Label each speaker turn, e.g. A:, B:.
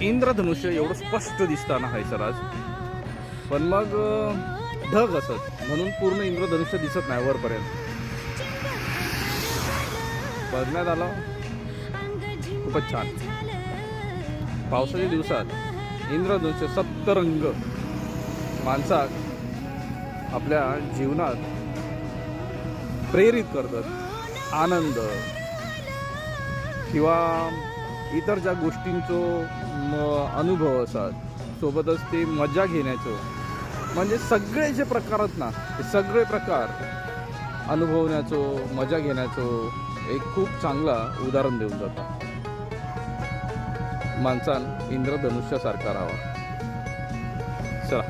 A: इंद्रधनुष्य एवढं स्पष्ट दिसताना आहे सर आज पण मग ढग असत. म्हणून पूर्ण इंद्रधनुष्य दिसत नाही वरपर्यंत. बघण्यात आलं. खूपच छान. पावसाच्या दिवसात इंद्रधनुष्य सप्तरंग माणसाक आपल्या जीवनात प्रेरित करतात. आनंद किंवा इतर ज्या गोष्टींचो अनुभव असतात सोबतच ते मजा घेण्याचो. म्हणजे सगळे जे प्रकार आहेत ना ते सगळे प्रकार अनुभवण्याचो मजा घेण्याचो एक खूप चांगला उदाहरण देऊन जातात माणसान इंद्रधनुष्यासारखा राहावा. चला.